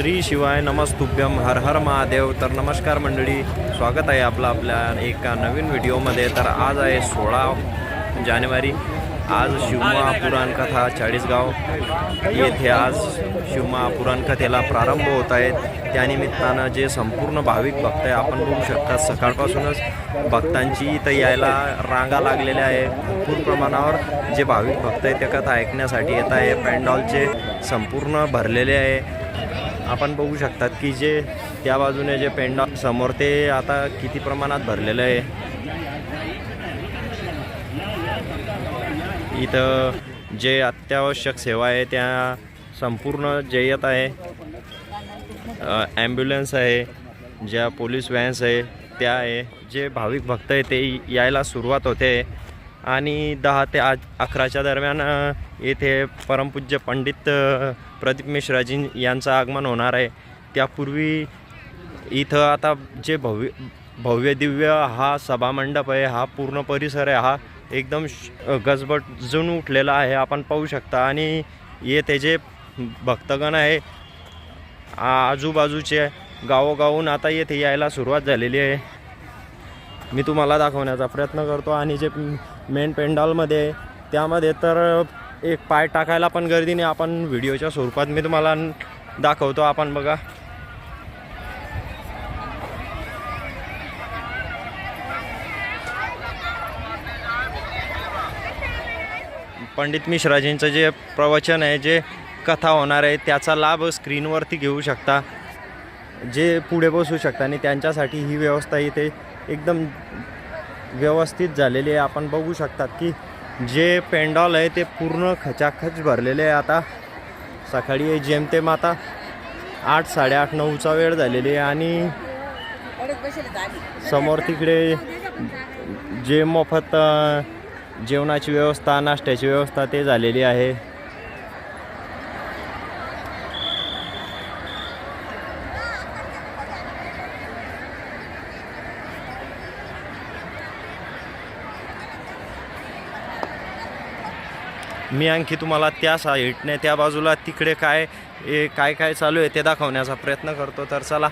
श्री शिवाय नमस्तुभ्यम हर हर महादेव. तर नमस्कार मंडळी स्वागत आहे आपलं आपल्या एका नवीन व्हिडिओमध्ये. तर आज आहे सोळा जानेवारी. आज शिवमा पुराण कथा चाळीसगाव येथे आज शिवमा पुराण कथेला प्रारंभ होत आहेत त्यानिमित्तानं जे संपूर्ण भाविक भक्त आहे आपण बघू शकता सकाळपासूनच भक्तांची इथं यायला रांगा लागलेल्या आहे. भरपूर प्रमाणावर जे भाविक भक्त आहे त्या कथा ऐकण्यासाठी येत आहे. पॅन्डॉलचे संपूर्ण भरलेले आहे. आपण बघू शकतात की जे त्या बाजूने जे पेंडा समोर ते आता किती प्रमाणात भरलेलं आहे. इथं जे अत्यावश्यक सेवा आहे त्या संपूर्ण जय्यत आहे. ॲम्ब्युलन्स आहे ज्या पोलीस व्हॅन्स आहे त्या आहे. जे भाविक भक्त आहे ते यायला सुरुवात होते. आणि दहा ते आज अकराच्या दरम्यान येथे परमपूज्य पंडित प्रदीप मिश्राजी यांचं आगमन होणार आहे. त्यापूर्वी इथं आता जे भव्य भव्य दिव्य हा सभामंडप आहे हा पूर्ण परिसर आहे हा एकदम श- गजबजून उठलेला आहे आपण पाहू शकता. आणि येथे जे भक्तगण आहे आजूबाजूचे गावोगावून आता येथे यायला सुरुवात झालेली आहे. मी तुम्हाला दाखवण्याचा प्रयत्न करतो. आणि जे मेन पेंडॉलमध्ये आहे, त्यामध्ये तर एक पाय टाकायला पण गर्दी नाही. आपण व्हिडिओच्या स्वरूपात मी तुम्हाला दाखवतो. आपण बघा. पंडित मिश्राजींचं जे प्रवचन आहे जे कथा होणार आहे त्याचा लाभ स्क्रीनवरती घेऊ शकता. जे पुढे बसू शकता आणि त्यांच्यासाठी ही व्यवस्था इथे एकदम व्यवस्थित झालेली आहे. आपण बघू शकतात की जे पेंडॉल आहे ते पूर्ण खचाखच भरलेले आहे आता. सकाळी आहे जेमतेम आता. आठ साडेआठ नऊचा वेळ झालेली आहे आणि समोर तिकडे जे मोफत जेवणाची व्यवस्था नाश्त्याची व्यवस्था ते झालेली आहे. मी आणखी तुम्हाला त्या साईडने त्या बाजूला तिकडे काय ए, काय काय चालू आहे ते दाखवण्याचा प्रयत्न करतो. तर चला.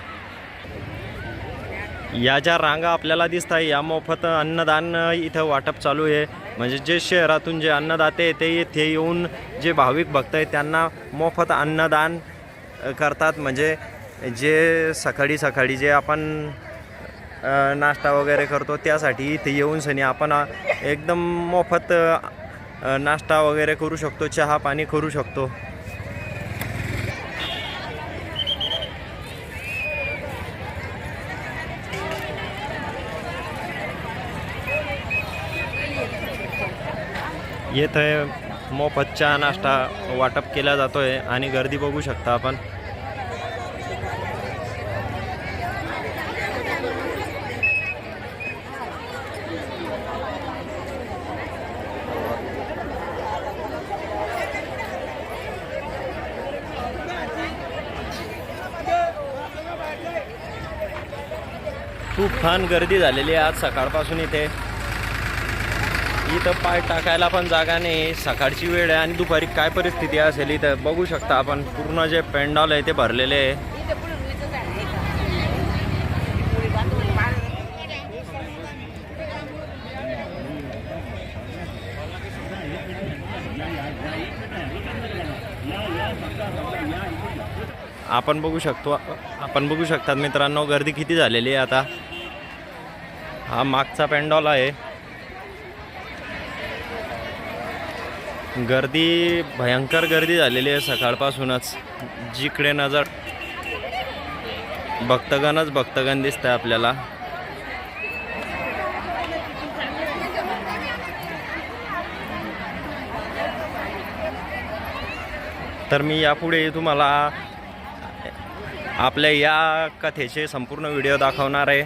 या ज्या रांगा आपल्याला दिसत आहे या मोफत अन्नदान इथं वाटप चालू आहे. म्हणजे जे शहरातून जे अन्नदाते ते येथे येऊन जे भाविक भक्त आहेत त्यांना मोफत अन्नदान करतात. म्हणजे जे सकाळी सकाळी जे आपण नाश्ता वगैरे करतो त्यासाठी इथे येऊन सनी आपण एकदम मोफत नाश्ता वगैरे करू शकतो चहा पाणी करू शकतो. येथे मोफत चहा नाश्ता वाटप केला जातो आहे आणि गर्दी बघू शकता आपण. खूप छान गर्दी झालेली आहे आज सकाळपासून इथे. इथं पाय टाकायला पण जागा नाही. सकाळची वेळ आहे आणि दुपारी काय परिस्थिती असेल इथं बघू शकता आपण. पूर्ण जे पेंडॉल आहे ते भरलेले आहे. आपण बघू शकतो आपण बघू शकतात मित्रांनो गर्दी किती झालेली आहे आता. हा मागचा पेंडॉल आहे. गर्दी भयंकर गर्दी झालेली आहे सकाळपासूनच. जिकडे नजर भक्तगणच भक्तगण दिसत आहे आपल्याला. तर मी यापुढे तुम्हाला आपल्या या कथेचे संपूर्ण व्हिडिओ दाखवणार आहे.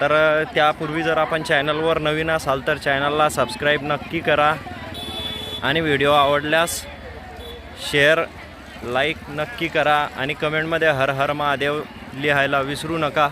तर त्यापूर्वी जर आपण चॅनलवर नवीन असाल तर चॅनलला सबस्क्राईब नक्की करा आणि व्हिडिओ आवडल्यास शेअर लाईक नक्की करा आणि कमेंटमध्ये हर हर महादेव लिहायला विसरू नका.